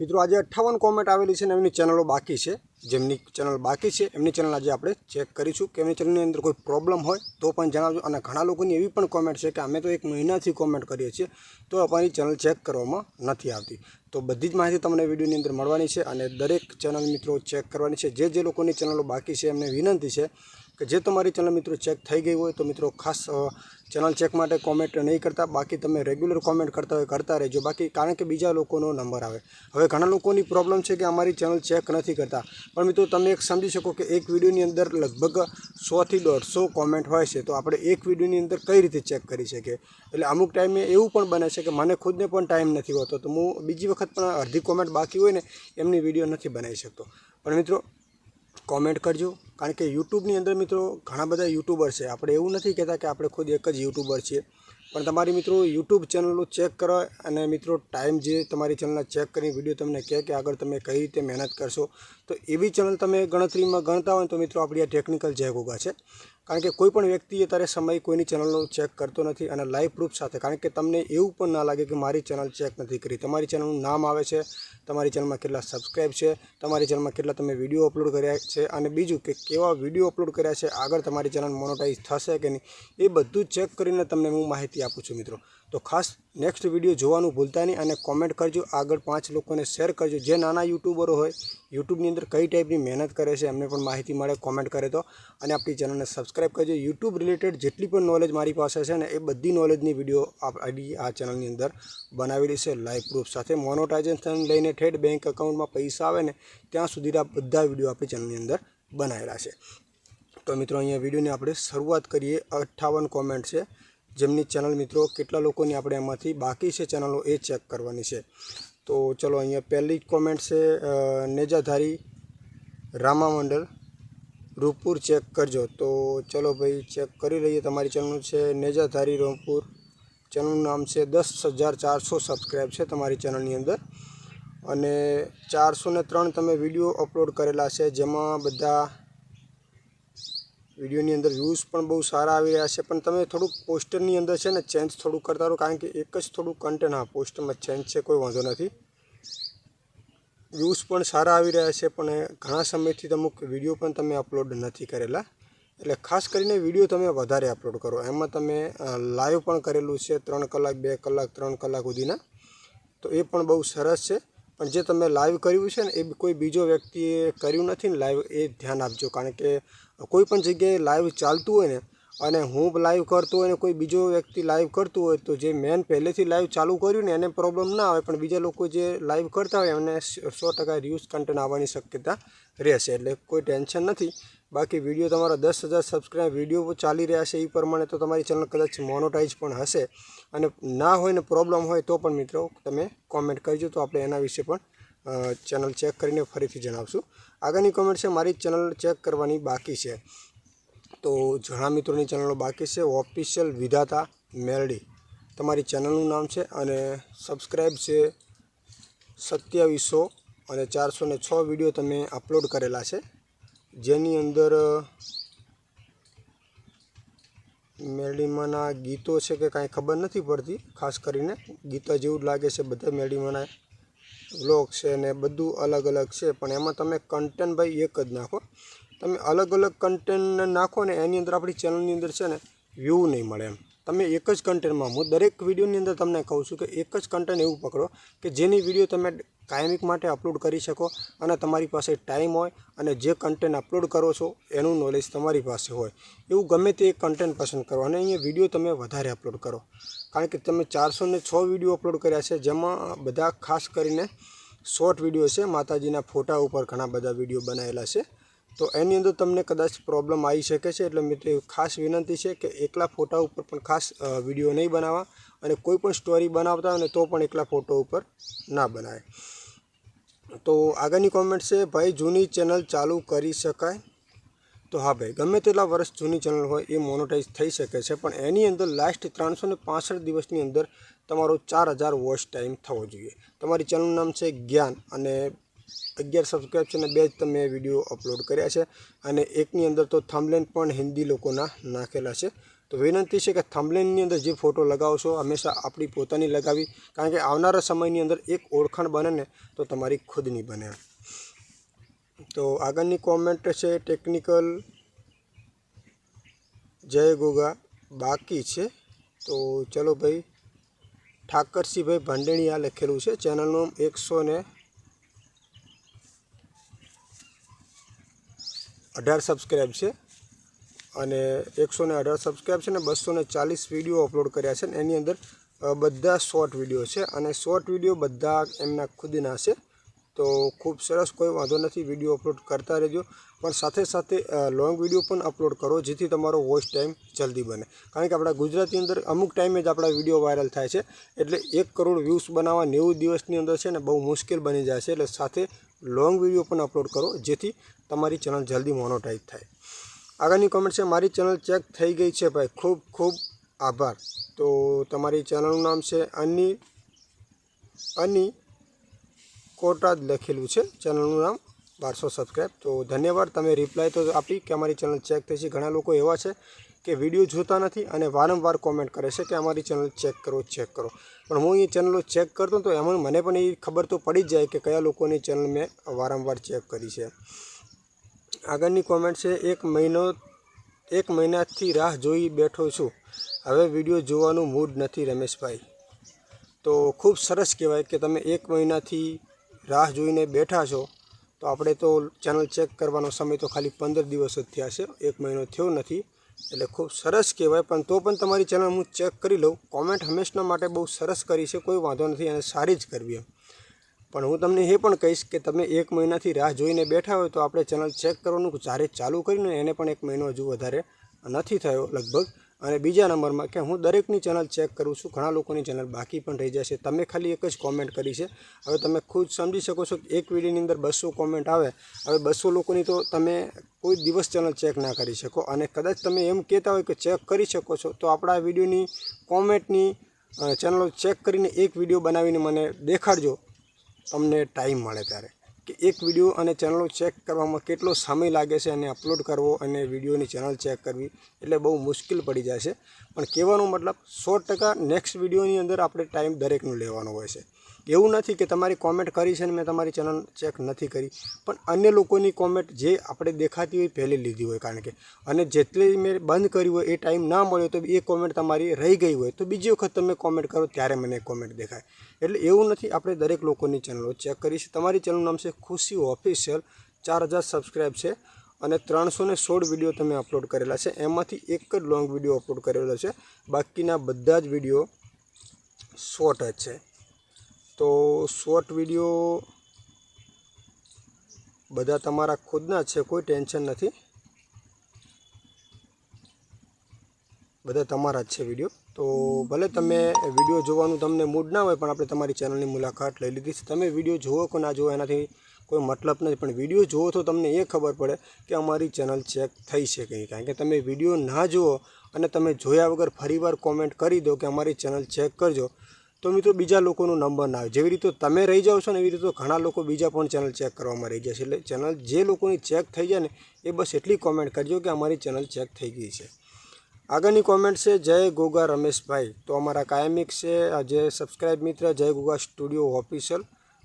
મિત્રો, આજે અઠ્ઠાવન કોમેન્ટ આવેલી છે ને એમની ચેનલો બાકી છે. જેમની ચેનલ બાકી છે, એમની ચેનલ આજે આપણે ચેક કરીશું કે એમની ચેનલની અંદર કોઈ પ્રોબ્લેમ હોય તો પણ જણાવજો. અને ઘણા લોકોની એવી પણ કોમેન્ટ છે કે અમે તો એક મહિનાથી કોમેન્ટ કરીએ છીએ, તો અમારી ચેનલ ચેક કરવામાં નથી આવતી. તો બધી જ માહિતી તમને વિડીયોની અંદર મળવાની છે અને દરેક ચેનલ મિત્રો ચેક કરવાની છે. જે જે લોકોની ચેનલો બાકી છે, એમને વિનંતી છે કે જે તમારી ચેનલ મિત્રો ચેક થઈ ગઈ હોય તો મિત્રો ખાસ ચેનલ ચેક માટે કોમેન્ટ નહીં કરતા, બાકી તમે રેગ્યુલર કોમેન્ટ કરતા હોય, કરતા રહેજો. બાકી કારણ કે બીજા લોકોનો નંબર આવે. હવે ઘણા લોકોની પ્રોબ્લેમ છે કે અમારી ચેનલ ચેક નથી કરતા. પણ મિત્રો, તમે એક સમજી શકો કે એક વિડીયોની અંદર લગભગ સોથી દોઢસો કોમેન્ટ હોય છે. તો આપણે એક વિડીયોની અંદર કઈ રીતે ચેક કરી શકીએ? એટલે અમુક ટાઈમે એવું પણ બને છે કે મને ખુદને પણ ટાઈમ નથી હોતો. તો હું બીજી વખત પણ અડધી કોમેન્ટ બાકી હોય ને, એમની વીડિયો નથી બનાવી શકતો. પણ મિત્રો કોમેન્ટ કરજો. કારણ કે યુટ્યુબની અંદર મિત્રો ઘણા બધા યુટ્યુબર છે. આપણે એવું નથી કહેતા કે આપણે ખુદ એક જ યુટ્યુબર છીએ. પણ તમારી મિત્રો યુટ્યુબ ચેનલો ચેક કરો અને મિત્રો ટાઈમ જે તમારી ચેનલના ચેક કરીને વીડિયો તમને કહે કે આગળ તમે કઈ રીતે મહેનત કરશો. તો એવી ચેનલ તમે ગણતરીમાં ગણતા હોય તો મિત્રો આપણી આ ટેકનિકલ જય ગોગા છે. કારણ કે કોઈ પણ વ્યક્તિ અત્યારે સમય કોઈની ચેનલનો ચેક કરતો નથી અને લાઈવ પ્રૂફ સાથે. કારણ કે તમને એવું પણ ના લાગે કે મારી ચેનલ ચેક નથી કરી. તમારી ચેનલનું નામ આવે છે, તમારી ચેનલમાં કેટલા સબસ્ક્રાઈબ છે, તમારી ચેનલમાં કેટલા તમે વીડિયો અપલોડ કર્યા છે અને બીજું કે કેવા વીડિયો અપલોડ કર્યા છે, આગળ તમારી ચેનલ મોનોટાઈઝ થશે કે નહીં, એ બધું ચેક કરીને તમને હું માહિતી આપું છું મિત્રો. તો ખાસ નેક્સ્ટ વીડિયો જોવાનું ભૂલતા નહીં અને કોમેન્ટ કરજો. આગળ પાંચ લોકોને શેર કરજો. જે નાના યુટ્યુબરો હોય યુટ્યુબની અંદર કઈ ટાઈપની મહેનત કરે છે, એમને પણ માહિતી મળે કોમેન્ટ કરે તો. અને આપણી ચેનલને સબસ્ક્રાઈબ કરજો. યુટ્યુબ રિલેટેડ જેટલી પણ નોલેજ મારી પાસે છે ને, એ બધી નોલેજની વીડિયો આપણી આ ચેનલની અંદર બનાવેલી છે. લાઈવ પ્રૂફ સાથે મોનોટાઇઝેશન લઈને ઠેઠ બેંક એકાઉન્ટમાં પૈસા આવે ને, ત્યાં સુધીના બધા વીડિયો આપણી ચેનલની અંદર બનાવેલા છે. તો મિત્રો, અહીંયા વિડીયોની આપણે શરૂઆત કરીએ. અઠ્ઠાવન કોમેન્ટ છે. જેમની ચેનલ મિત્રો કેટલા લોકોની આપણે એમાંથી બાકી છે ચેનલો એ ચેક કરવાની છે. તો ચલો અહીંયા પહેલી કોમેન્ટ છે નેજાધારી રામા મંડળ, રૂપપુર ચેક કરજો. તો ચલો ભાઈ ચેક કરી લઈએ તમારી ચેનલનું છે, નેજાધારી રૂપપુર ચેનલનું નામ છે દસ હજાર ચારસો સબસ્ક્રાઈબ છે તમારી ચેનલની અંદર. અને ચારસો ત્રણ તમે વીડિયો અપલોડ કરેલા છે, જેમાં બધા વિડીયોની અંદર વ્યૂઝ પણ બહુ સારા આવી રહ્યા છે. પણ તમે થોડુંક પોસ્ટરની અંદર છે ને ચેન્જ થોડુંક કરતા રહો, કારણ કે એક જ થોડુંક કન્ટેન્ટ હા પોસ્ટરમાં ચેન્જ છે, કોઈ વાંધો નથી. વ્યૂઝ પણ સારા આવી રહ્યા છે, પણ ઘણા સમયથી અમુક વીડિયો પણ તમે અપલોડ નથી કરેલા. એટલે ખાસ કરીને વીડિયો તમે વધારે અપલોડ કરો. એમાં તમે લાઈવ પણ કરેલું છે, ત્રણ કલાક, બે કલાક, ત્રણ કલાક સુધીના. તો એ પણ બહુ સરસ છે. પણ જે તમે લાઈવ કર્યું છે ને, એ કોઈ બીજો વ્યક્તિએ કર્યું નથી ને લાઈવ એ ધ્યાન આપજો. કારણ કે કોઈ પણ જગ્યાએ લાઈવ ચાલતું હોય ને, અને હું લાઈવ કરતો હોય ને, કોઈ બીજો વ્યક્તિ લાઈવ કરતું હોય, તો જે મેન પહેલેથી લાઈવ ચાલુ કર્યું ને, એને પ્રોબ્લેમ ના આવે, પણ બીજા લોકો જે લાઈવ કરતા હોય, એમને સો ટકા રિયુઝ કન્ટેન્ટ આવવાની શક્યતા રહેશે. એટલે કોઈ ટેન્શન નથી. બાકી વીડિયો તમારા દસ હજાર સબસ્ક્રાઈબ વીડિયો ચાલી રહ્યા છે, એ પ્રમાણે તો તમારી ચેનલ કદાચ મોનોટાઈઝ પણ હશે. અને ના હોય ને પ્રોબ્લેમ હોય તો પણ મિત્રો, તમે કોમેન્ટ કરજો, તો આપણે એના વિશે પણ ચેનલ ચેક કરીને ફરીથી જણાવશું. આગળની કોમેન્ટ છે, મારી ચેનલ ચેક કરવાની બાકી છે. તો ઘણા મિત્રોની ચેનલો બાકી છે ઓફિશિયલ વિધાતા મેરડી તમારી ચેનલનું નામ છે અને સબસ્ક્રાઈબ છે સત્યાવીસો અને ચારસો ને છ વીડિયો તમે અપલોડ કરેલા છે. જેની અંદર મેરડીમાંના ગીતો છે કે કાંઈ ખબર નથી પડતી, ખાસ કરીને ગીતા જેવું લાગે છે. બધા મેરડીમાંના વ્લોગ છે ને બધું અલગ અલગ છે, પણ એમાં તમે કન્ટેન્ટ ભાઈ એક જ નાખો. તમે અલગ અલગ કન્ટેન્ટ નાખો ને એની અંદર આપણી ચેનલની અંદર છે ને વ્યૂ નહીં મળે એમ. તમે એક જ કન્ટેન્ટમાં હું દરેક વિડીયોની અંદર તમને કહું છું કે એક જ કન્ટેન્ટ એવું પકડો કે જેની વીડિયો તમે કાયમિક માટે અપલોડ કરી શકો અને તમારી પાસે ટાઈમ હોય અને જે કન્ટેન્ટ અપલોડ કરો છો, એનું નોલેજ તમારી પાસે હોય. એવું ગમે તે એક કન્ટેન્ટ પસંદ કરો અને અહીંયા વીડિયો તમે વધારે અપલોડ કરો. કારણ કે તમે ચારસો ને છ વીડિયો અપલોડ કર્યા છે, જેમાં બધા ખાસ કરીને શોર્ટ વીડિયો છે, માતાજીના ફોટા ઉપર ઘણા બધા વીડિયો બનાવેલા છે. તો એની અંદર તમને કદાચ પ્રોબ્લેમ આવી શકે છે, એટલે મિત્રો ખાસ વિનંતી છે કે એકલા ફોટા ઉપર પણ ખાસ વીડિયો નહીં બનાવવા અને કોઈ પણ સ્ટોરી બનાવતા હોય ને તો પણ એકલા ફોટો ઉપર ના બનાવે તો આગળની કોમેન્ટ છે, ભાઈ, જૂની ચેનલ ચાલુ કરી શકાય? તો હા ભાઈ, ગમે તેટલા વર્ષ જૂની ચેનલ હોય એ મોનોટાઈઝ થઈ શકે છે, પણ એની અંદર લાસ્ટ ત્રણસો દિવસની અંદર તમારો ચાર હજાર વોચ ટાઈમ થવો જોઈએ. તમારી ચેનલનું નામ છે જ્ઞાન અને અગિયાર સબસ્ક્રાઈબ છે અને બે જ તમે વીડિયો અપલોડ કર્યા છે. અને એકની અંદર તો થમલેન પણ હિન્દી લોકોના નાખેલા છે. તો વિનંતી છે કે થંબલેનની અંદર જે ફોટો લગાવશો હંમેશા આપણી પોતાની લગાવી. કારણ કે આવનારા સમયની અંદર એક ઓળખાણ બને ને તો તમારી ખુદની બને. તો આગળની કોમેન્ટ છે ટેકનિકલ જય ગોગા બાકી છે. તો ચલો ભાઈ, ઠાકરસિંહભાઈ ભંડેણીયા લખેલું છે. ચેનલનું એકસો ને અઢાર સબસ્ક્રાઈબ છે અને એકસો ને અઢાર સબસ્ક્રાઈબ છે ને બસો ને ચાલીસ વીડિયો અપલોડ કર્યા છે ને એની અંદર બધા શોર્ટ વીડિયો છે અને શોર્ટ વીડિયો બધા એમના ખુદના છે. તો ખૂબ સરસ કોઈ વાંધો નથી વીડિયો અપલોડ કરતા રહેજો. પણ સાથે સાથે લોંગ વીડિયો પણ અપલોડ કરો જેથી તમારો વોચ ટાઈમ જલ્દી બને. કારણ કે આપણા ગુજરાતની અંદર અમુક ટાઈમે જ આપણા વીડિયો વાયરલ થાય છે. એટલે એક કરોડ વ્યૂઝ બનાવવા નેવું દિવસની અંદર છે ને બહુ મુશ્કેલ બની જાય છે. એટલે સાથે લોંગ વીડિયો પણ અપલોડ કરો જેથી તમારી ચેનલ જલ્દી મોનોટાઈઝ થાય. આગળની કોમેન્ટ છે, મારી ચેનલ ચેક થઈ ગઈ છે ભાઈ. ખૂબ ખૂબ આભાર. તો તમારી ચેનલનું નામ છે અની અની કોટાદ લખેલું છે. ચેનલનું નામ બારસો સબસ્ક્રાઈબ તો ધન્યવાદ, તમે રિપ્લાય તો આપી કે અમારી ચેનલ ચેક થઈ છે. ઘણા લોકો એવા છે કે વીડિયો જોતા નથી અને વારંવાર કોમેન્ટ કરે છે કે અમારી ચેનલ ચેક કરો ચેક કરો. પણ હું એ ચેનલો ચેક કરતો તો એમાં મને પણ એ ખબર તો પડી જ જાય કે કયા લોકોની ચેનલ મેં વારંવાર ચેક કરી છે. આગળની કોમેન્ટ છે, એક મહિનો, એક મહિનાથી રાહ જોઈ બેઠો છું. હવે વીડિયો જોવાનું મૂડ નથી રમેશભાઈ. તો ખૂબ સરસ કહેવાય કે તમે એક મહિનાથી રાહ જોઈને બેઠા છો. તો આપણે તો ચેનલ ચેક કરવાનો સમય તો ખાલી પંદર દિવસ જ થયા છે. એક મહિનો થયો નથી. એટલે ખૂબ સરસ કહેવાય. પણ તો પણ તમારી ચેનલ હું ચેક કરી લઉં. કોમેન્ટ હંમેશના માટે બહુ સરસ કરી છે. કોઈ વાંધો નથી. અને સારી જ કરવી એમ. પણ હું તમને એ પણ કહીશ કે તમે એક મહિનાથી રાહ જોઈને બેઠા હોય તો આપણે ચેનલ ચેક કરવાનું જ્યારે ચાલુ કરીને એને પણ એક મહિનો હજુ વધારે નથી થયો લગભગ. અને બીજા નંબરમાં કે હું દરેકની ચેનલ ચેક કરું છું, ઘણા લોકોની ચેનલ બાકી પણ રહી જશે. તમે ખાલી એક જ કોમેન્ટ કરી છે. હવે તમે ખુદ સમજી શકો છો કે એક વિડીયોની અંદર બસો કોમેન્ટ આવે. હવે બસો લોકોની તો તમે કોઈ દિવસ ચેનલ ચેક ના કરી શકો. અને કદાચ તમે એમ કહેતા હોય કે ચેક કરી શકો છો, તો આપણા વિડીયોની કોમેન્ટની ચેનલો ચેક કરીને એક વીડિયો બનાવીને મને દેખાડજો. તમને ટાઈમ મળે ત્યારે. કે એક વીડિયો અને ચેનલો ચેક કરવામાં કેટલો સમય લાગે છે અને અપલોડ કરવો અને વિડીયોની ચેનલ ચેક કરવી એટલે બહુ મુશ્કેલ પડી જાય છે. પણ કહેવાનો મતલબ સો ટકા નેક્સ્ટ વિડીયોની અંદર આપણે ટાઈમ દરેકનું લેવાનો હોય છે. એવું નથી કે તમારી કોમેન્ટ કરી છે ને મેં તમારી ચેનલ ચેક નથી કરી. પણ અન્ય લોકોની કોમેન્ટ જે આપણે દેખાતી હોય પહેલી લીધી હોય કારણ કે. અને જેટલી મેં બંધ કરી હોય એ ટાઈમ ના મળ્યો તો એ કોમેન્ટ તમારી રહી ગઈ હોય. તો બીજી વખત તમે કોમેન્ટ કરો ત્યારે મને કોમેન્ટ દેખાય. એટલે એવું નથી આપણે દરેક લોકોની ચેનલો ચેક કરી છે. તમારી ચેનલનું નામ છે ખુશી ઓફિશિયલ ચાર હજાર સબસ્ક્રાઈબ છે. અને ત્રણસો ને સોળ વીડિયો તમે અપલોડ કરેલા છે. એમાંથી એક જ લોંગ વીડિયો અપલોડ કરેલો છે. બાકીના બધા જ વીડિયો શોર્ટ જ છે. તો શોર્ટ વીડિયો બધા તમારા ખુદના છે, કોઈ ટેન્શન નથી. બધા તમારા જ છે વીડિયો તો ભલે તમે વીડિયો જોવાનું તમને મૂડ ના હોય, પણ આપણે તમારી ચેનલની મુલાકાત લઈ લીધી છે. તમે વીડિયો જુઓ કે ના જુઓ, એનાથી કોઈ મતલબ નથી. પણ વીડિયો જુઓ તો તમને એ ખબર પડે કે અમારી ચેનલ ચેક થઈ છે કે કારણ કે તમે વીડિયો ના જુઓ અને તમે જોયા વગર ફરીવાર કોમેન્ટ કરી દો કે અમારી ચેનલ ચેક કરજો. તો મિત્રો બીજા લોકોનો નંબર ના આવે. જેવી રીતે તમે રહી જાઓ છો ને એવી રીતે ઘણા લોકો બીજા પણ ચેનલ ચેક કરવામાં રહી છે. એટલે ચેનલ જે લોકોની ચેક થઈ જાય ને એ બસ એટલી કોમેન્ટ કરજો કે અમારી ચેનલ ચેક થઈ ગઈ છે. આગળની કોમેન્ટ છે, જય ગોગા રમેશભાઈ. તો અમારા કાયમિક છે જે સબસ્ક્રાઇબ મિત્ર, જય ગોગા સ્ટુડિયો ઓફિશિયલ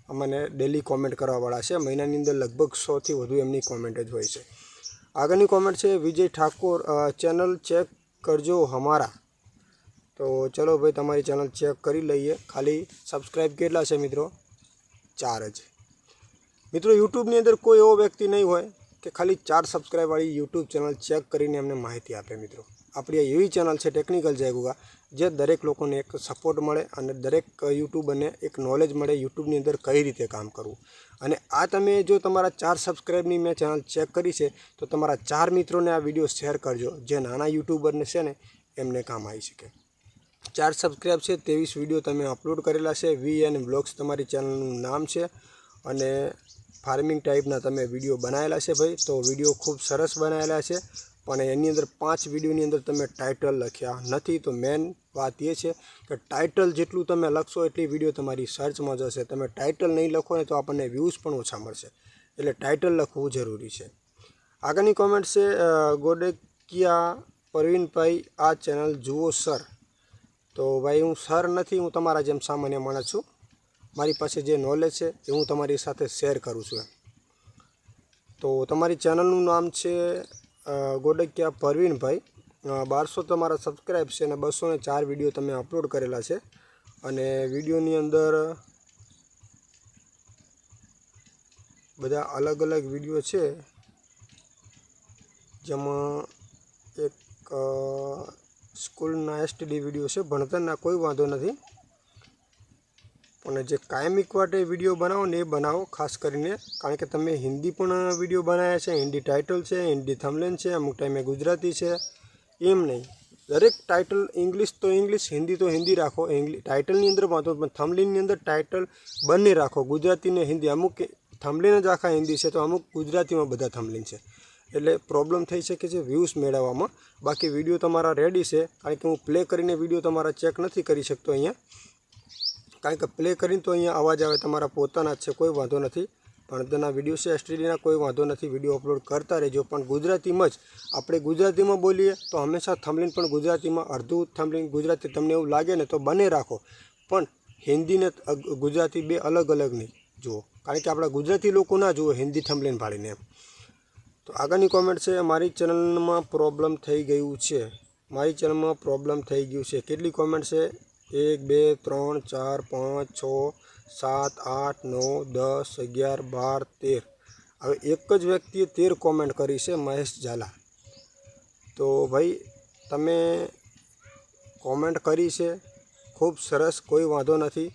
અમને ડેલી કોમેન્ટ કરવાવાળા છે. મહિનાની અંદર લગભગ સોથી વધુ એમની કોમેન્ટ જ હોય છે. આગળની કોમેન્ટ છે, વિજય ઠાકોર ચેનલ ચેક કરજો હમારા તો ચલો ભાઈ, તમારી ચેનલ ચેક કરી લઈએ. ખાલી સબસ્ક્રાઈબ કેટલા છે મિત્રો? ચાર જ. મિત્રો, યુટ્યુબની અંદર કોઈ એવો વ્યક્તિ નહીં હોય કે ખાલી ચાર સબસ્ક્રાઈબવાળી યુટ્યુબ ચેનલ ચેક કરીને એમને માહિતી આપે મિત્રો. આપણી એવી ચેનલ છે ટેકનિકલ જયગુગા જે દરેક લોકોને એક સપોર્ટ મળે અને દરેક યુટ્યુબરને એક નોલેજ મળે યુટ્યુબની અંદર કઈ રીતે કામ કરવું. અને આ તમે જો તમારા ચાર સબસ્ક્રાઈબની મેં ચેનલ ચેક કરી છે, તો તમારા ચાર મિત્રોને આ વીડિયો શેર કરજો, જે નાના યુટ્યુબરને છે ને, એમને કામ આવી શકે. ચાર સબસ્ક્રાઈબ છે ત્રેવીસ વીડિયો તમે અપલોડ કરેલા છે. વી એન બ્લોગ્સ તમારી ચેનલનું નામ છે અને ફાર્મિંગ ટાઈપના તમે વીડિયો બનાવેલા છે ભાઈ. તો વીડિયો ખૂબ સરસ બનાવેલા છે. પણ એની અંદર પાંચ વિડીયોની અંદર તમે ટાઇટલ લખ્યા નથી. તો મેન વાત એ છે કે ટાઇટલ જેટલું તમે લખશો એટલી વીડિયો તમારી સર્ચમાં જશે. તમે ટાઇટલ નહીં લખો ને તો આપણને વ્યૂઝ પણ ઓછા મળશે. એટલે ટાઇટલ લખવું જરૂરી છે. આગળની કોમેન્ટ છે ગોડેકિયા પરવીનભાઈ આ ચેનલ જુઓ સર તો ભાઈ, હું સર નથી, હું તમારા જેમ સામાન્ય માણસ છું. મારી પાસે જે નોલેજ છે, એ હું તમારી સાથે શેર કરું છું તો તમારી ચેનલનું નામ છે ગોડકિયા પરવીનભાઈ બારસો તમારા સબસ્ક્રાઈબ છે અને બસો ને ચાર વીડિયો તમે અપલોડ કરેલા છે. અને વિડીયોની અંદર બધા અલગ અલગ વીડિયો છે. જેમાં એક સ્કૂલના એસટીડી વીડિયો છે, ભણતરના કોઈ વાંધો નથી. પણ જે કાયમિક માટે વીડિયો બનાવો ને એ બનાવો, ખાસ કરીને કારણ કે તમે હિન્દી પણ વીડિયો બનાવ્યા છે, હિન્દી ટાઇટલ છે, હિન્દી થમલેન છે, અમુક ટાઈમે ગુજરાતી છે, એમ નહીં. દરેક ટાઇટલ ઇંગ્લિશ તો ઇંગ્લિશ હિન્દી તો હિન્દી રાખો. ઇંગ્લિશ ટાઇટલની અંદર વાંધો પણ થમલેનની અંદર ટાઇટલ બંને રાખો. ગુજરાતી ને હિન્દી, અમુક થમલેન જ આખા હિન્દી છે, તો અમુક ગુજરાતીમાં બધા થમલેન છે. એટલે પ્રોબ્લેમ થઈ શકે છે વ્યૂઝ મેળવવામાં. બાકી વીડિયો તમારા રેડી છે. કારણ કે હું પ્લે કરીને વીડિયો તમારા ચેક નથી કરી શકતો અહીંયા. કારણ કે પ્લે કરીને તો અહીંયા અવાજ આવે, તમારા પોતાના જ છે, કોઈ વાંધો નથી. પણ તેના વીડિયો છે એસટીડીના કોઈ વાંધો નથી. વીડિયો અપલોડ કરતા રહેજો. પણ ગુજરાતીમાં જ આપણે ગુજરાતીમાં બોલીએ તો હંમેશા થમલિંગ પણ ગુજરાતીમાં, અડધું થમલીન ગુજરાતી તમને એવું લાગે ને તો બને રાખો. પણ હિન્દીને ગુજરાતી બે અલગ અલગ નહીં. જુઓ. કારણ કે આપણા ગુજરાતી લોકો ના જુઓ હિન્દી થમલીન ભાળીને એમ. તો આગળની કોમેન્ટ છે, મારી ચેનલમાં પ્રોબ્લેમ થઈ ગયું છે. મારી ચેનલમાં પ્રોબ્લેમ થઈ ગયું છે. કેટલી કોમેન્ટ છે? એક, બે, ત્રણ, ચાર, પાંચ, છ, સાત, આઠ, નવ, દસ, અગિયાર, બાર, તેર. હવે એક જ વ્યક્તિએ તેર કોમેન્ટ કરી છે, મહેશ ઝાલા. તો ભાઈ, તમે કોમેન્ટ કરી છે? ખૂબ સરસ, કોઈ વાંધો નથી.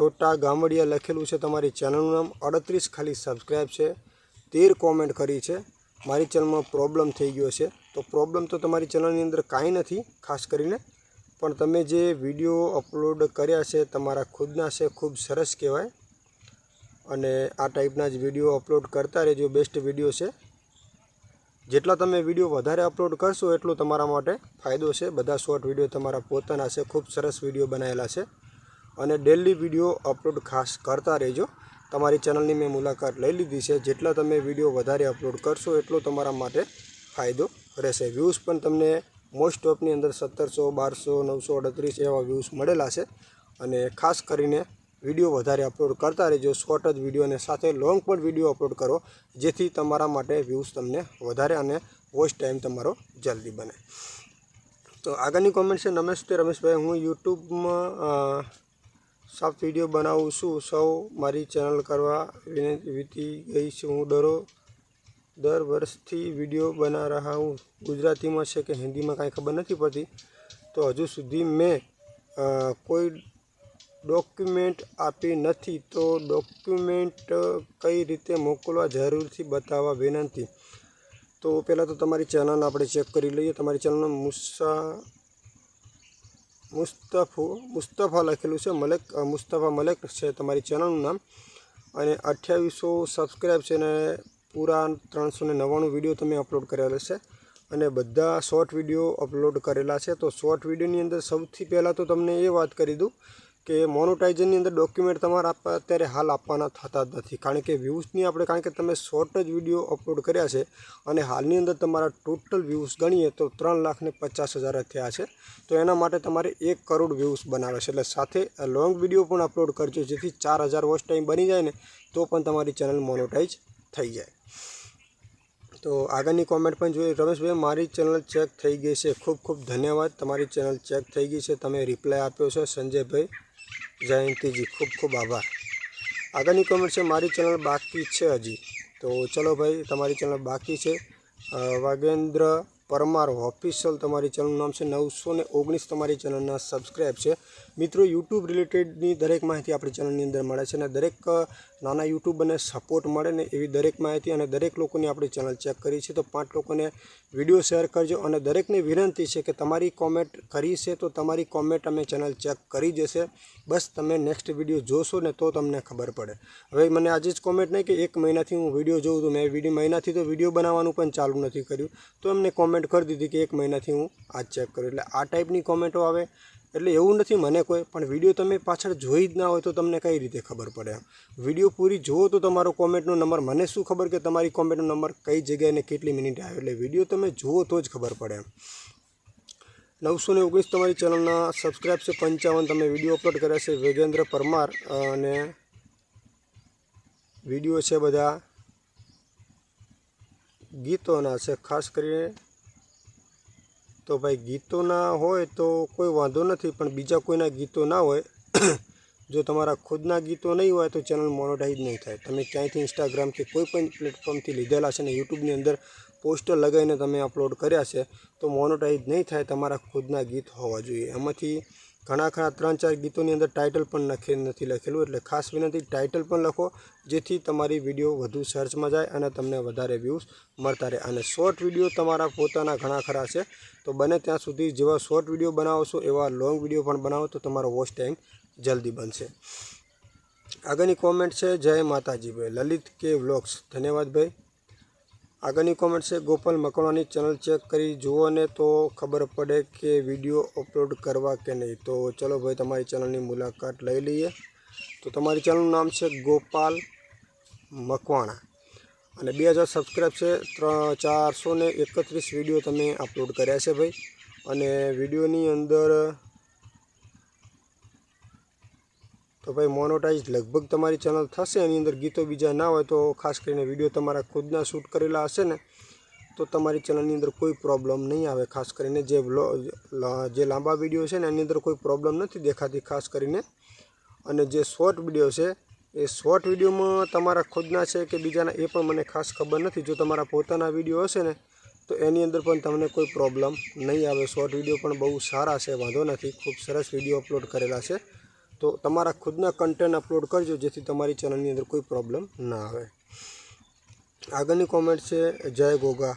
છોટા ગામડિયા લખેલું છે તમારી ચેનલનું નામ. અડત્રીસ ખાલી સબસ્ક્રાઈબ છે. તેર કોમેન્ટ કરી છે. મારી ચેનલમાં પ્રોબ્લેમ થઈ ગયો છે. તો પ્રોબ્લેમ તો તમારી ચેનલની અંદર કાંઈ નથી, ખાસ કરીને. પણ તમે જે વીડિયો અપલોડ કર્યા છે, તમારા ખુદના છે, ખૂબ સરસ કહેવાય. અને આ ટાઈપના જ વીડિયો અપલોડ કરતા રહેજો બેસ્ટ વીડિયો છે. જેટલા તમે વીડિયો વધારે અપલોડ કરશો, એટલું તમારા માટે ફાયદો છે. બધા શોર્ટ વીડિયો તમારા પોતાના છે, ખૂબ સરસ વીડિયો બનાવેલા છે. અને ડેલી વીડિયો અપલોડ ખાસ કરતા રહેજો. તમારી ચેનલની મેં મુલાકાત લઈ લીધી છે. જેટલા તમે વીડિયો વધારે અપલોડ કરશો, એટલો તમારા માટે ફાયદો રહેશે. વ્યૂઝ પણ તમને મોસ્ટ ઓફની અંદર સત્તરસો, બારસો, નવસો અડત્રીસ એવા વ્યૂઝ મળેલા છે. અને ખાસ કરીને વીડિયો વધારે અપલોડ કરતા રહેજો. શોર્ટ જ વિડીયોને સાથે લોંગ પણ વીડિયો અપલોડ કરો, જેથી તમારા માટે વ્યૂઝ તમને વધારે અને વોચ ટાઈમ તમારો જલ્દી બને. તો આગળની કોમેન્ટ છે, નમસ્તે રમેશભાઈ. હું યુટ્યુબમાં સાફ વીડિયો બનાવું છું. સૌ મારી ચેનલ કરવા વિનંતી વીતી ગઈ છે. હું ડરો દર વર્ષથી વીડિયો બના રહા હું. ગુજરાતીમાં છે કે હિન્દીમાં કાંઈ ખબર નથી પડતી. તો હજુ સુધી મેં કોઈ ડોક્યુમેન્ટ આપી નથી. તો ડોક્યુમેન્ટ કઈ રીતે મોકલવા જરૂરથી બતાવવા વિનંતી. તો પહેલાં તો તમારી ચેનલ આપણે ચેક કરી લઈએ. તમારી ચેનલનો મુસ્સા મુસ્તફો, મુસ્તફા લખેલું છે, મલેક મુસ્તફા મલેક છે તમારી ચેનલનું નામ. અને અઠ્યાવીસો સબસ્ક્રાઈબ છે અને પૂરા ત્રણસો ને નવ્વાણું વીડિયો તમે અપલોડ કરેલા છે. અને બધા શોર્ટ વીડિયો અપલોડ કરેલા છે. તો શોર્ટ વિડીયોની અંદર સૌથી પહેલાં તો તમને એ વાત કરી દઉં કે મોનોટાઇઝનની અંદર ડોક્યુમેન્ટ તમારા અત્યારે હાલ આપવાના થતા જ નથી. કારણ કે વ્યૂઝની આપણે, કારણ કે તમે શોર્ટ જ વીડિયો અપલોડ કર્યા છે અને હાલની અંદર તમારા ટોટલ વ્યૂઝ ગણીએ તો ત્રણ લાખ ને પચાસ હજાર થયા છે. તો એના માટે તમારે એક કરોડ વ્યૂઝ બનાવે છે. એટલે સાથે લોંગ વીડિયો પણ અપલોડ કરજો, જેથી ચાર હજાર વોચ ટાઈમ બની જાય ને તો પણ તમારી ચેનલ મોનોટાઈઝ થઈ જાય. તો આગળની કોમેન્ટ પણ જોઈએ. રમેશભાઈ, મારી ચેનલ ચેક થઈ ગઈ છે. ખૂબ ખૂબ ધન્યવાદ. તમારી ચેનલ ચેક થઈ ગઈ છે. તમે રિપ્લાય આપ્યો છે. સંજયભાઈ જયંતિજી, ખૂબ ખૂબ આભાર. આગળની કોમેન્ટ છે, મારી ચેનલ બાકી છે હજી. તો ચલો ભાઈ, તમારી ચેનલ બાકી છે. વાગેન્દ્ર પરમાર ઓફિશિયલ તમારી ચેનલનું નામ છે, નવસો ઓગણીસ તમારી ચેનલના સબસ્ક્રાઈબ છે. મિત્રો યુટ્યુબ રિલેટેડની દરેક માહિતી આપણી ચેનલની અંદર મળે છે અને દરેક નાના યુટ્યુબરને સપોર્ટ મળે ને એવી દરેક માહિતી અને દરેક લોકોની આપણી ચેનલ ચેક કરી છે. તો પાંચ લોકોને વીડિયો શેર કરજો અને દરેકને વિનંતી છે કે તમારી કોમેન્ટ કરી છે તો તમારી કોમેન્ટ અમે ચેનલ ચેક કરી જશે. બસ તમે નેક્સ્ટ વીડિયો જોશો ને તો તમને ખબર પડે. હવે મને આજે જ કોમેન્ટ નહીં કે એક મહિનાથી હું વીડિયો જોઉં તો મેં વીડિયો મહિનાથી તો વીડિયો બનાવવાનું પણ ચાલુ નથી કર્યું. તો એમને કોમેન્ટ કરી દીધી કે એક મહિનાથી હું આ ચેક કર્યું એટલે આ ટાઈપની કોમેન્ટો આવે. એટલે એવું નથી મને કોઈ, પણ વીડિયો તમે પાછળ જોઈ જ ના હોય તો તમને કઈ રીતે ખબર પડે? વીડિયો પૂરી જુઓ તો તમારો કોમેન્ટનો નંબર, મને શું ખબર કે તમારી કોમેન્ટનો નંબર કઈ જગ્યાએ ને કેટલી મિનિટે આવ્યો? એટલે વીડિયો તમે જુઓ તો જ ખબર પડે. નવસો ને ઓગણીસ તમારી ચેનલના સબસ્ક્રાઈબ છે, પંચાવન તમે વીડિયો અપલોડ કર્યા છે વેગેન્દ્ર પરમાર અને વીડિયો છે બધા ગીતોના છે, ખાસ કરીને તો ભાઈ ગીતોના હોય તો કોઈ વાંધો નથી, પણ બીજા કોઈના ગીતો ના હોય, જો તમારા ખુદના ગીતો નહીં હોય તો ચેનલ મોનોટાઈઝ નહીં થાય. તમે ક્યાંયથી ઇન્સ્ટાગ્રામથી કોઈ પણ પ્લેટફોર્મથી લીધેલા છે ને યુટ્યુબની અંદર પોસ્ટર લગાવીને તમે અપલોડ કર્યા છે, તો મોનોટાઈઝ નહીં થાય તમારા ખુદના ગીત હોવા જોઈએ. એમાંથી ઘણા ખરા ત્રણ ચાર ગીતોની અંદર ટાઇટલ પણ નખે નથી લખેલું, એટલે ખાસ વિનંતી ટાઇટલ પણ લખો, જેથી તમારી વીડિયો વધુ સર્ચમાં જાય અને તમને વધારે વ્યૂઝ મળતા રહે. અને શોર્ટ વીડિયો તમારા પોતાના ઘણા ખરા છે, તો બને ત્યાં સુધી જેવા શોર્ટ વીડિયો છો, એવા લોંગ વીડિયો પણ બનાવો, તો તમારો વોચ ટાઈમ જલ્દી બનશે. આગળની કોમેન્ટ છે, જય માતાજી ભાઈ. લલિત કે વ્લોગ્સ ધન્યવાદ ભાઈ. આગળની કોમેન્ટ છે, ગોપાલ મકવાણાની ચેનલ ચેક કરી જુઓ ને તો ખબર પડે કે વીડિયો અપલોડ કરવા કે નહીં. તો ચલો ભાઈ, તમારી ચેનલની મુલાકાત લઈ લઈએ. તો તમારી ચેનલનું નામ છે ગોપાલ મકવાણા. અને બે હજાર સબસ્ક્રાઈબ છે ચારસો ને એકત્રીસ વીડિયો તમે અપલોડ કર્યા છે ભાઈ. અને વિડીયોની અંદર તો ભાઈ મોનોટાઈઝ લગભગ તમારી ચેનલ થશે, એની અંદર ગીતો બીજા ના હોય તો ખાસ કરીને વીડિયો તમારા ખુદના શૂટ કરેલા હશે ને, તો તમારી ચેનલની અંદર કોઈ પ્રોબ્લેમ નહીં આવે. ખાસ કરીને જે જે લાંબા વીડિયો છે ને, એની અંદર કોઈ પ્રોબ્લેમ નથી દેખાતી ખાસ કરીને. અને જે શોર્ટ વીડિયો છે, એ શોર્ટ વિડીયોમાં તમારા ખુદના છે કે બીજાના, એ પણ મને ખાસ ખબર નથી. જો તમારા પોતાના વીડિયો હશે ને, તો એની અંદર પણ તમને કોઈ પ્રોબ્લેમ નહીં આવે. શોર્ટ વીડિયો પણ બહુ સારા છે, વાંધો નથી. ખૂબ સરસ વીડિયો અપલોડ કરેલા છે. તો તમારા ખુદના કન્ટેન્ટ અપલોડ કરજો જેથી તમારી ચેનલની અંદર કોઈ પ્રોબ્લેમ ના આવે. આગળની કોમેન્ટ છે, જય ગોગા.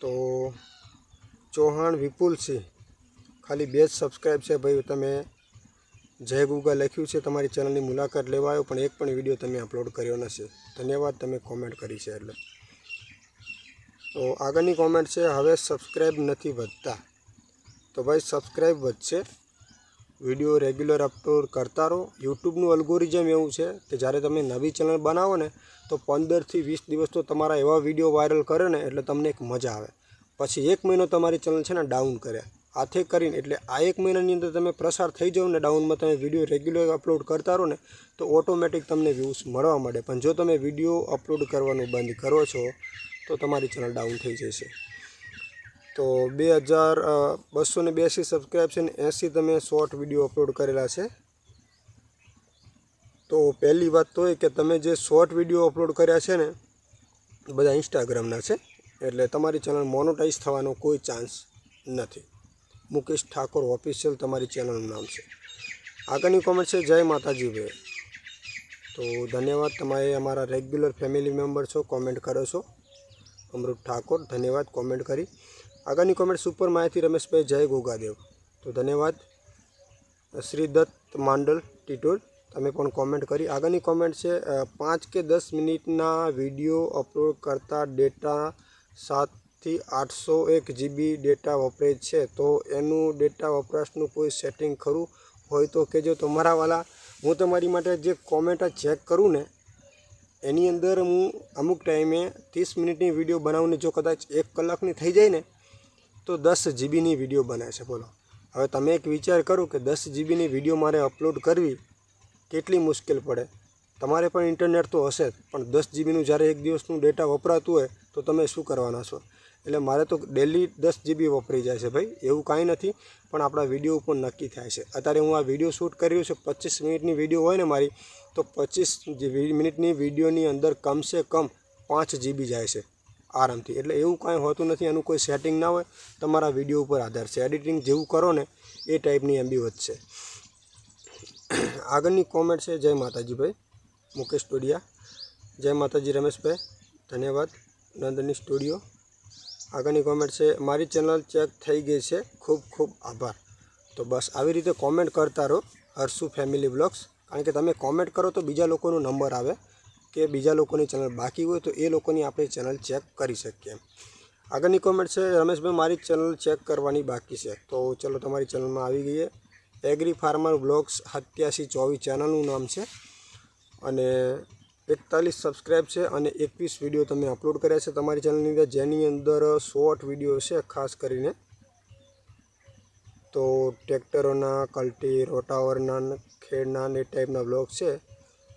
તો ચૌહાણ વિપુલસિંહ ખાલી બે જ સબસ્ક્રાઈબ છે ભાઈ, તમે જય ગોગા લખ્યું છે, તમારી ચેનલની મુલાકાત લેવા આવ્યો, પણ એક પણ વીડિયો તમે અપલોડ કર્યો નથી. ધન્યવાદ તમે કોમેન્ટ કરી છે એટલે. તો આગળની કોમેન્ટ છે, હવે સબસ્ક્રાઈબ નથી વધતા. તો ભાઈ સબસ્ક્રાઈબ વધશે. વીડિયો રેગ્યુલર અપલોડ કરતા રહો. યુટ્યુબનું અલ્ગોરિઝમ એવું છે કે જ્યારે તમે નવી ચેનલ બનાવો ને, તો પંદરથી વીસ દિવસ તો તમારા એવા વીડિયો વાયરલ કરે ને, એટલે તમને એક મજા આવે. પછી એક મહિનો તમારી ચેનલ છે ને ડાઉન કરે. આથે કરીને એટલે આ એક મહિનાની અંદર તમે પ્રસાર થઈ જાઓ ને, ડાઉનમાં તમે વીડિયો રેગ્યુલર અપલોડ કરતા રહો ને, તો ઓટોમેટિક તમને વ્યૂઝ મળવા મળે પણ જો તમે વીડિયો અપલોડ કરવાનું બંધ કરો છો, તો તમારી ચેનલ ડાઉન થઈ જશે. તો બે હજાર બસો ને બ્યાસી સબસ્ક્રાઈબ છે ને એંસી તમે શોર્ટ વીડિયો અપલોડ કરેલા છે. તો પહેલી વાત તો એ કે તમે જે શોર્ટ વીડિયો અપલોડ કર્યા છે ને બધા ઇન્સ્ટાગ્રામના છે. એટલે તમારી ચેનલ મોનોટાઈઝ થવાનો કોઈ ચાન્સ નથી. મુકેશ ઠાકોર ઓફિશિયલ તમારી ચેનલનું નામ છે. આગળની કોમેન્ટ છે, જય માતાજી ભાઈ તો ધન્યવાદ, તમારે અમારા રેગ્યુલર ફેમિલી મેમ્બર છો કોમેન્ટ કરો છો. અમૃત ઠાકોર, ધન્યવાદ કોમેન્ટ કરી. આગળની કોમેન્ટ સુપર માહિતી રમેશભાઈ જય ગોગાદેવ. તો ધન્યવાદ. શ્રી દત્ત માંડલ ટીટોલ તમે પણ કોમેન્ટ કરી. આગળની કોમેન્ટ છે પાંચ કે દસ મિનિટના વીડિયો અપલોડ કરતા ડેટા સાતથી આઠસો એક જીબી ડેટા વપરાય છે. તો એનું ડેટા વપરાશનું કોઈ સેટિંગ ખરું હોય તો કહેજો. તમારા મારા વાલા, હું તમારી માટે જે કોમેન્ટ ચેક કરું ને, એની અંદર હું અમુક ટાઈમે ત્રીસ મિનિટની વીડિયો બનાવીને જો કદાચ એક કલાકની થઈ જાય ને તો દસ જીબીની વીડિયો બને છે, બોલો. હવે તમે એક વિચાર કરો કે દસ જીબીની વીડિયો મારે અપલોડ કરવી કેટલી મુશ્કેલ પડે. તમારે પણ ઇન્ટરનેટ તો હશે જ, પણ દસ જીબીનું જ્યારે એક દિવસનું ડેટા વપરાતું હોય, તો તમે શું કરવાના છો? એટલે મારે તો ડેલી દસ જીબી વપરાઈ જાય છે ભાઈ, એવું કાંઈ નથી, પણ આપણા વીડિયો ઉપર નક્કી થાય છે. અત્યારે હું આ વીડિયો શૂટ કરી રહ્યો છું, પચીસ મિનિટની વીડિયો હોય ને મારી, તો પચીસ મિનિટની વિડીયોની અંદર કમસે કમ પાંચ જીબી જાય છે. આરામથી. એટલે એવું કાંઈ હોતું નથી એનું કોઈ સેટિંગ ના હોય, તમારા વીડિયો ઉપર આધાર છે. એડિટિંગ જેવું કરો ને, એ ટાઈપની એમબી વધશે આગળની કોમેન્ટ છે, જય માતાજી ભાઈ, મુકેશ ટોડિયા. જય માતાજી રમેશભાઈ ધન્યવાદ. નંદની સ્ટુડિયો. આગળની કોમેન્ટ છે, મારી ચેનલ ચેક થઈ ગઈ છે, ખૂબ ખૂબ આભાર. તો બસ આવી રીતે કોમેન્ટ કરતા રહો, હર્ષુ ફેમિલી બ્લોગ્સ કારણ કે તમે કોમેન્ટ કરો તો બીજા લોકોનો નંબર આવે. કે બીજા લોકોની ચેનલ બાકી હોય તો એ લોકોની આપણે ચેનલ ચેક કરી શકીએ. આગળની કોમેન્ટ છે, રમેશભાઈ, મારી ચેનલ ચેક કરવાની બાકી છે. તો ચલો તમારી ચેનલમાં આવી ગઈએ. એગ્રી ફાર્મર બ્લોગ્સ સત્યાસી ચોવીસ ચેનલનું નામ છે અને એકતાલીસ સબસ્ક્રાઈબ છે અને એકવીસ વીડિયો તમે અપલોડ કર્યા છે તમારી ચેનલની અંદર, જેની અંદર શોર્ટ વીડિયો છે, ખાસ કરીને. તો ટ્રેક્ટરોના, કલ્ટી રોટાવરના ખેડના એ ટાઈપના બ્લોગ છે.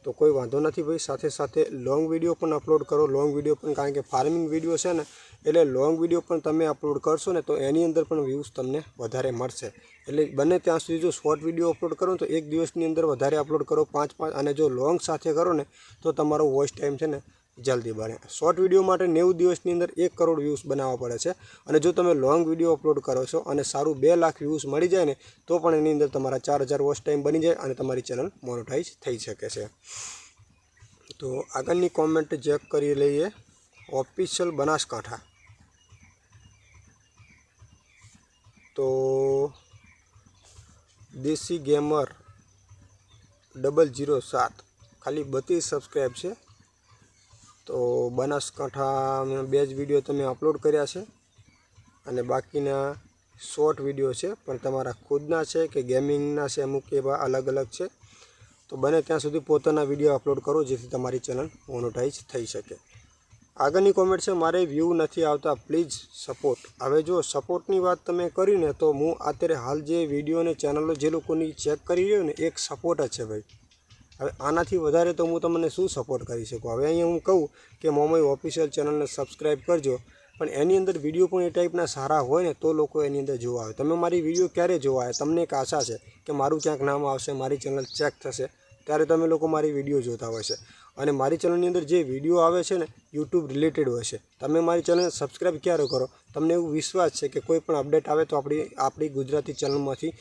તો કોઈ વાંધો નથી ભાઈ. સાથે સાથે લોંગ વીડિયો પણ અપલોડ કરો. લોંગ વીડિયો પણ કારણ કે ફાર્મિંગ વીડિયો છે ને, એટલે લોંગ વીડિયો પણ તમે અપલોડ કરશો ને, તો એની અંદર પણ વ્યૂઝ તમને વધારે મળશે. એટલે બને ત્યાં સુધી જો શોર્ટ વીડિયો અપલોડ કરો તો એક દિવસની અંદર વધારે અપલોડ કરો પાંચ પાંચ. અને જો લોંગ સાથે કરો ને, તો તમારો વોઇસ ટાઈમ છે ને જલ્દી બને. શોર્ટ વીડિયો માટે નેવું દિવસની અંદર એક કરોડ વ્યૂઝ બનાવવા પડે છે. અને જો તમે લોંગ વીડિયો અપલોડ કરો છો અને સારું બે લાખ વ્યૂઝ મળી જાય ને, તો પણ એની અંદર તમારા ચાર હજાર વોચ ટાઈમ બની જાય અને તમારી ચેનલ મોનોટાઈઝ થઈ શકે છે. તો આગળની કોમેન્ટ ચેક કરી લઈએ. ઓફિશિયલ બનાસકાંઠા. તો દેશી ગેમર ડબલ જીરો સાત. ખાલી બત્રીસ સબસ્ક્રાઈબ છે. તો બનાસકાંઠા બે જ વીડિયો તમે અપલોડ કર્યા છે. અને બાકીના શોર્ટ વીડિયો છે, પણ તમારા ખુદના છે કે ગેમિંગના છે અમુક એવા અલગ અલગ છે. તો બને ત્યાં સુધી પોતાના વીડિયો અપલોડ કરો, જેથી તમારી ચેનલ મોનોટાઈઝ થઈ શકે. આગળની કોમેન્ટ છે, મારે વ્યૂ નથી આવતા પ્લીઝ સપોર્ટ હવે જો સપોર્ટની વાત તમે કરીને, તો હું અત્યારે હાલ જે વીડિયો અને ચેનલો જે લોકોની ચેક કરી રહ્યો ને, એક સપોર્ટ જ છે ભાઈ. હવે આનાથી વધારે તો હું તમને શું સપોર્ટ કરી શકું? હવે અહીંયા હું કહું કે મોમોઈ ઓફિશિયલ ચેનલને સબસ્ક્રાઈબ કરજો. પણ એની અંદર વીડિયો પણ એ ટાઈપના સારા હોય ને, તો લોકો એની અંદર જોવા આવે. તમે મારી વીડિયો ક્યારે જોવા આવે? તમને એક આશા છે કે મારું ક્યાંક નામ આવશે, મારી ચેનલ ચેક થશે, ત્યારે તમે લોકો મારી વીડિયો જોતા હોય છે અને મારી ચેનલની અંદર જે વીડિયો આવે છે ને યુટ્યુબ રિલેટેડ હોય છે. તમે મારી ચેનલ સબસ્ક્રાઈબ ક્યારે કરો? તમને એવું વિશ્વાસ છે કે કોઈ પણ અપડેટ આવે તો આપણી આપણી ગુજરાતી ચેનલમાંથી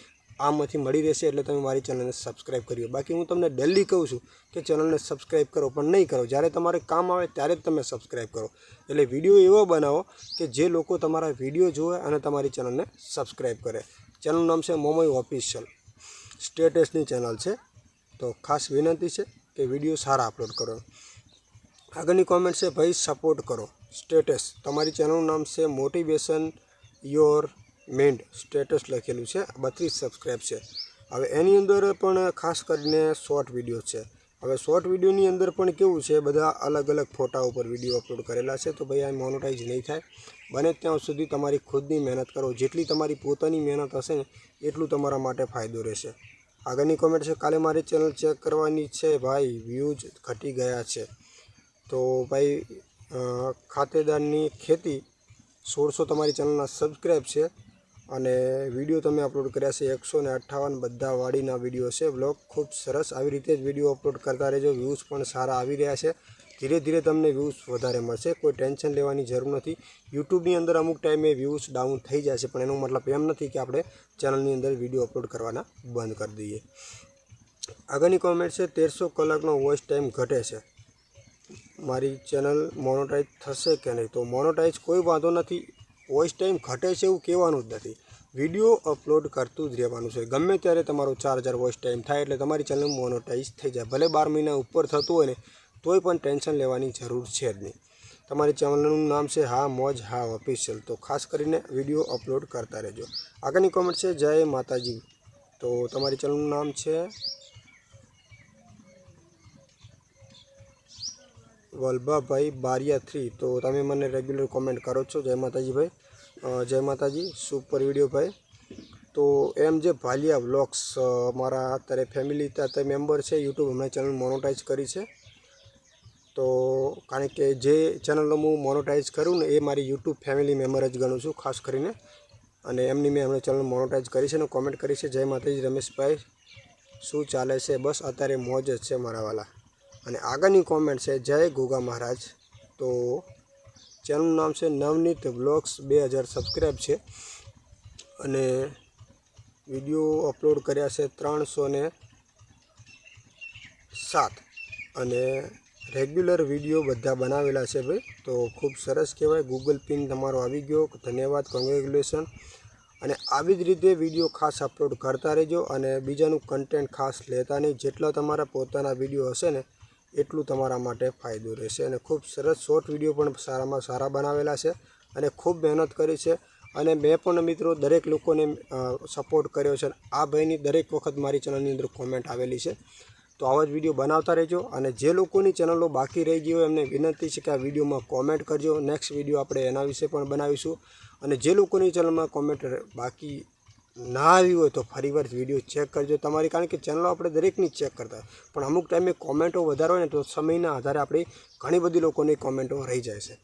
આમાંથી મળી રહેશે એટલે તમે મારી ચેનલને સબસ્ક્રાઈબ કરી બાકી હું તમને ડેલી કહું છું કે ચેનલને સબસ્ક્રાઈબ કરો પણ નહીં કરો. જ્યારે તમારે કામ આવે ત્યારે જ તમે સબસ્ક્રાઈબ કરો. એટલે વીડિયો એવો બનાવો કે જે લોકો તમારા વીડિયો જોવે અને તમારી ચેનલને સબસ્ક્રાઈબ કરે. ચેનલનું નામ છે મોમોઈ ઓફિશિયલ સ્ટેટસની ચેનલ છે. તો ખાસ વિનંતી છે કે વીડિયો સારા અપલોડ કરો. આગળની કોમેન્ટ છે, ભાઈ સપોર્ટ કરો. સ્ટેટસ. તમારી ચેનલનું નામ છે મોટિવેશન યોર મેન્ડ સ્ટેટસ લખેલું છે. બત્રીસ સબસ્ક્રાઈબ છે. હવે એની અંદર પણ ખાસ કરીને શોર્ટ વીડિયો છે. હવે શોર્ટ વિડીયોની અંદર પણ કેવું છે, બધા અલગ અલગ ફોટા ઉપર વીડિયો અપલોડ કરેલા છે, તો ભાઈ આ મોનોટાઈઝ નહીં થાય. બને ત્યાં સુધી તમારી ખુદની મહેનત કરો. જેટલી તમારી પોતાની મહેનત હશે ને, એટલું તમારા માટે ફાયદો રહેશે. આગળની કોમેન્ટ છે, કાલે મારી ચેનલ ચેક કરવાની છે, ભાઈ વ્યૂઝ ઘટી ગયા છે. તો ભાઈ ખાતેદારની ખેતી સોળસો તમારી ચેનલના સબસ્ક્રાઈબ છે. અને વીડિયો તમે અપલોડ કર્યા છે એકસો ને અઠ્ઠાવન બધા વાડીના વીડિયો છે. બ્લોગ ખૂબ સરસ આવી રીતે જ વીડિયો અપલોડ કરતા રહેજો. વ્યૂઝ પણ સારા આવી રહ્યા છે. ધીરે ધીરે તમને વ્યૂઝ વધારે મળશે. કોઈ ટેન્શન લેવાની જરૂર નથી. યુટ્યુબની અંદર અમુક ટાઈમે વ્યૂઝ ડાઉન થઈ છે પણ એનો મતલબ એમ નથી કે આપણે ચેનલની અંદર વીડિયો અપલોડ કરવાના બંધ કરી દઈએ. આગળની કોમેન્ટ છે, તેરસો કલાકનો વોઇસ ટાઈમ ઘટે છે. મારી ચેનલ મોનોટાઈઝ થશે કે નહીં? તો મોનોટાઈઝ કોઈ વાંધો નથી. વોઇસ ટાઈમ ઘટે છે એવું કહેવાનું જ નથી. વીડિયો અપલોડ કરતું જ રહેવાનું છે. ગમે ત્યારે તમારો ચાર હજાર વોઇસ ટાઈમ થાય એટલે તમારી ચેનલ મોનોટાઈઝ થઈ જાય. ભલે બાર મહિના ઉપર થતું હોય ને તોય પણ ટેન્શન લેવાની જરૂર છે જ નહીં. તમારી ચેનલનું નામ છે હા મોજ હા ઓફિશિયલ. તો ખાસ કરીને વીડિયો અપલોડ કરતા રહેજો. આગળની કોમેન્ટ છે જય માતાજી. તો તમારી ચેનલનું નામ છે? વલ્ભાભાઈ બારિયા થ્રી. તો તમે મને રેગ્યુલર કોમેન્ટ કરો છો? જય માતાજી ભાઈ. અ, જય માતાજી, સુપર વીડિયો ભાઈ. તો એમ જે ભાલિયા વ્લોગ્સ મારા અત્યારે ફેમિલી અત્યારે મેમ્બર છે યુટ્યુબ હમણાં ચેનલ મોનોટાઈઝ કરી છે. તો કારણ કે જે ચેનલનો હું મોનોટાઈઝ કરું ને, એ મારી યુટ્યુબ ફેમિલી મેમ્બર જ ગણું છું, ખાસ કરીને. અને એમની મેં હમણાં ચેનલ મોનોટાઈઝ કરી છે અને કોમેન્ટ કરી છે, જય માતાજી, રમેશભાઈ. શું ચાલે છે? બસ અત્યારે મોજ જ છે મારા વાલા. અને આગળની કોમેન્ટ છે, જય ગોગા મહારાજ. તો ચેનલનું નામ છે નવનીત બ્લોગ્સ બે હજાર સબસ્ક્રાઈબ છે. અને વીડિયો અપલોડ કર્યા છે ત્રણસો ને સાત. અને રેગ્યુલર વીડિયો બધા બનાવેલા છે ભાઈ. તો ખૂબ સરસ કહેવાય. ગૂગલ પિન તમારો આવી ગયો. ધન્યવાદ. કોંગ્રેચ્યુલેશન અને આવી જ રીતે વીડિયો ખાસ અપલોડ કરતા રહેજો અને બીજાનું કન્ટેન્ટ ખાસ લેતા નહીં. જેટલા તમારા પોતાના વીડિયો હશે ને એટલું તમારા માટે ફાયદો રહેશે અને ખૂબ સરસ શોર્ટ વીડિયો પણ સારામાં સારા બનાવેલા છે અને ખૂબ મહેનત કરી છે. અને મેં પણ મિત્રો દરેક લોકોને સપોર્ટ કર્યો છે આ ભાઈની દરેક વખત મારી ચેનલની અંદર કોમેન્ટ આવેલી છે. તો આવા જ વીડિયો બનાવતા રહેજો અને જે લોકોની ચેનલો બાકી રહી ગઈ હોય એમને વિનંતી છે કે આ વિડીયોમાં કોમેન્ટ કરજો. નેક્સ્ટ વીડિયો આપણે એના વિશે પણ બનાવીશું અને જે લોકોની ચેનલમાં કોમેન્ટ બાકી ના આવી હોય તો ફરી વાર વીડિયો ચેક કરજો. તમારી કારણ કે ચેનલો આપણે દરેકની ચેક કરતા હોય. પણ અમુક ટાઈમે કોમેન્ટો વધારે હોય ને તો સમયના આધારે આપણી ઘણી બધી લોકોની કોમેન્ટો રહી જાય છે.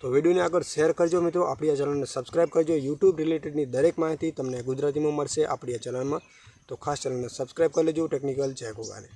તો વિડીયોને આગળ શેર કરજો મિત્રો. આપણી આ ચેનલને સબસ્ક્રાઈબ કરજો. યુટ્યુબ રિલેટેડની દરેક માહિતી તમને ગુજરાતીમાં મળશે આપણી આ ચેનલમાં તો ખાસ ચેનલને સબસ્ક્રાઈબ કરી લેજો. ટેકનિકલ જય ગોગાને